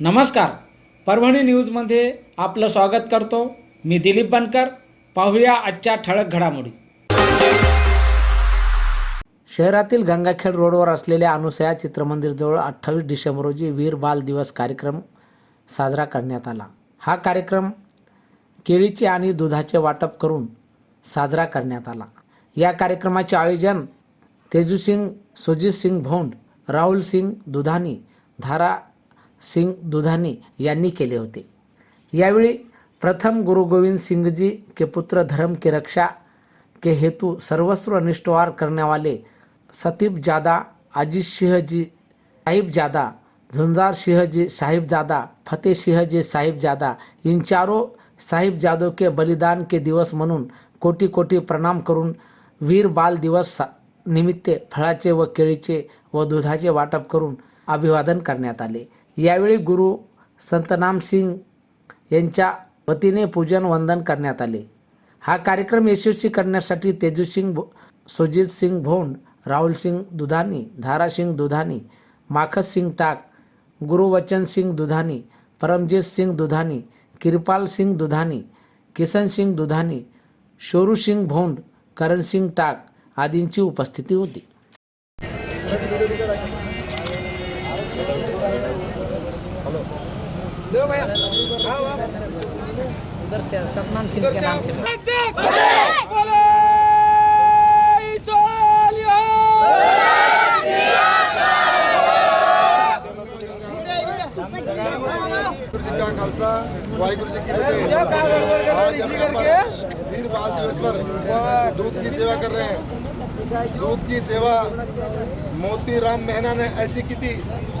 नमस्कार. परभणी न्यूजमध्ये आपलं स्वागत करतो. मी दिलीप बनकर. पाहूया आजच्या ठळक घडामोडी. शहरातील गंगाखेड रोडवर असलेल्या अनुसया चित्रमंदिरजवळ अठ्ठावीस डिसेंबर रोजी वीर बाल दिवस कार्यक्रम साजरा करण्यात आला. हा कार्यक्रम केळीचे आणि दुधाचे वाटप करून साजरा करण्यात आला. या कार्यक्रमाचे आयोजन तेजूसिंग सुजित सिंग भोंड राहुल सिंग दुधानी धारा सिंग दुधानी यांनी केले होते. यावेळी प्रथम गुरु गोविंद सिंगजी के पुत्र धर्म की रक्षा के हेतु सर्वस्व निष्ठवार करण्यावाले सतीब जादा अजीत सिंहजी साहिबजादा साहिब जादा झुंजार सिंहजी साहिबजादा साहिब जादा फतेह सिंहजी साहिबजादा साहिब जादा इन चारों साहिब जादव के बलिदान के दिवस म्हणून कोटी कोटी प्रणाम करून वीर बाल दिवस निमित्त फळाचे व केळीचे व दुधाचे वाटप करून अभिवादन करण्यात आले. यावेळी गुरु संतनाम सिंग यांच्या वतीने पूजन वंदन करण्यात आले. हा कार्यक्रम यशस्वी करण्यासाठी तेजूसिंग भो सुजित सिंग भोंड राहुल सिंग दुधानी धारासिंग दुधानी माखस सिंग टाक गुरुवचन सिंग दुधानी परमजीत सिंग दुधानी किरपाल सिंग दुधानी किसन सिंग दुधानी शोरू सिंग भोंड करण सिंग टाक आदींची उपस्थिती होती. उधर से सतनाम सिंह के नाम से। का खालसा वाहिगुरु जी की फतेह आज हम यहाँ पर वीर बाल दिवस पर दूध की सेवा कर रहे हैं। दूध की सेवा मोती राम मेहना ने ऐसी की थी।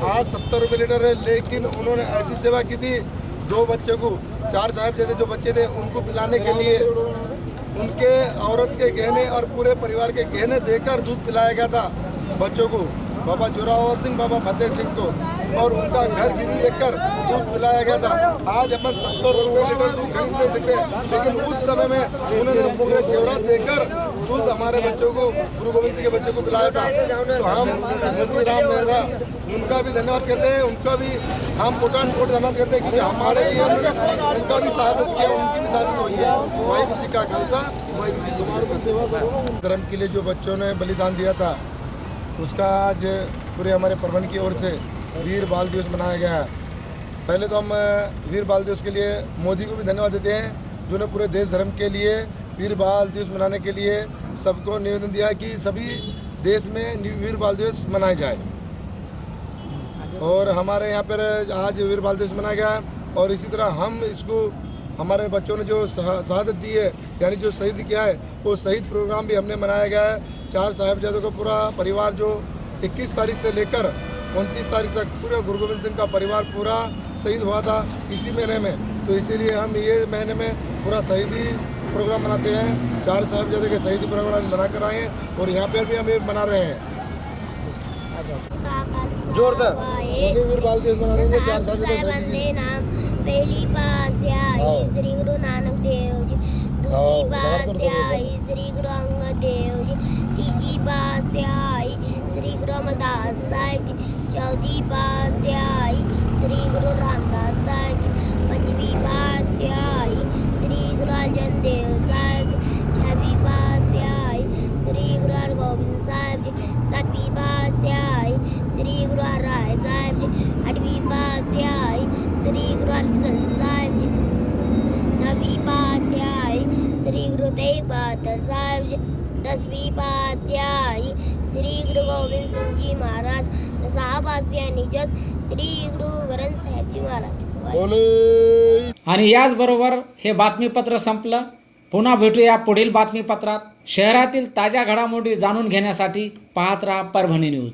आज सत्तर रुपये लीटर है, लेकिन उन्होंने ऐसी सेवा की थी। दो बच्चों को, चार साहब जैसे जो बच्चे थे, उनको पिलाने के लिए उनके औरत के गहने और पूरे परिवार के गहने देकर दूध पिलाया गया था बच्चों को। बाबा जोरावर सिंह, बाबा फतेह सिंह को और उनका घर गिरवी रखकर दूध पिलाया गया था। आज अपन सत्तर रुपये लीटर दूध खरीद नहीं सकते लेकिन उस समय में उन्होंने पूरे जेवरात देकर दूध हमारे बच्चों को, गुरु गोविंद सिंह के बच्चों को पिलाया था। तो हम मोती राम मेहरा, उनका भी धन्यवाद करते हैं, उनका भी हम कोटान कोट धन्यवाद करते हैं, क्योंकि हमारे लिए उन्होंने उनका भी शहादत किया, उनकी भी शहादत हुई है। वाहिगुरु जी का खालसा, वाहिगुरु जी धर्म के लिए जो बच्चों ने बलिदान दिया था उसका आज पूरे हमारे प्रबंध की ओर से वीर बाल दिवस मनाया गया है। पहले तो हम वीर बाल दिवस के लिए मोदी को भी धन्यवाद देते हैं। जिन्होंने पूरे देश धर्म के लिए वीर बाल दिवस मनाने के लिए सबको निवेदन दिया कि सभी देश में वीर बाल दिवस मनाया जाए। और हमारे यहाँ पर आज वीर बाल दिवस मनाया गया और इसी तरह हम इसको, हमारे बच्चों ने जो शहादत दी है, यानी जो शहीद किया है, वो शहीद प्रोग्राम भी हमने मनाया गया है। चार साहिबजादों का पूरा परिवार जो 21 तारीख से लेकर उनतीस तारीख तक पूरा गुरु गोविंद सिंह का परिवार पूरा शहीद हुआ था इसी महीने में। तो इसीलिए हम ये महीने में पूरा शहीदी प्रोग्राम मनाते हैं। चार साहिबजादे के शहीदी प्रोग्राम बना कर आए हैं और यहाँ पर भी हम ये मना रहे हैं। जोरदार। वीर बाल दिवस मनाने चार नाम पहिली पास हो. श्री गुरु नानक देवजी हो, दुसरी करतो तो. आई श्री गुरु अंगद साहेब जी। चौथी पास आई श्री गुरु रामदास साहेब पंचवी आई श्री गुरु अर्जन देव साहेब पास आई श्री गुरु हरगोबिंद साहेब जी सातवीं आई श्री गुरु हरराय साहेब जी आठवीं पास आई श्री गुरु हरकिशन साहेब नवी आई श्री गुरु तेग बहादुर साहेब आई श्री गुरु गोविंद सिंह जी महाराज सहा पास निजत श्री गुरु ग्रंथ साहेब जी महाराज. बोले. आणि याचबरोबर हे बातमीपत्र संपलं. पुन्हा भेटूया पुढील बातमीपत्रात. शहरातील ताज्या घडामोडी जाणून घेण्यासाठी पाहत राहा परभणी न्यूज.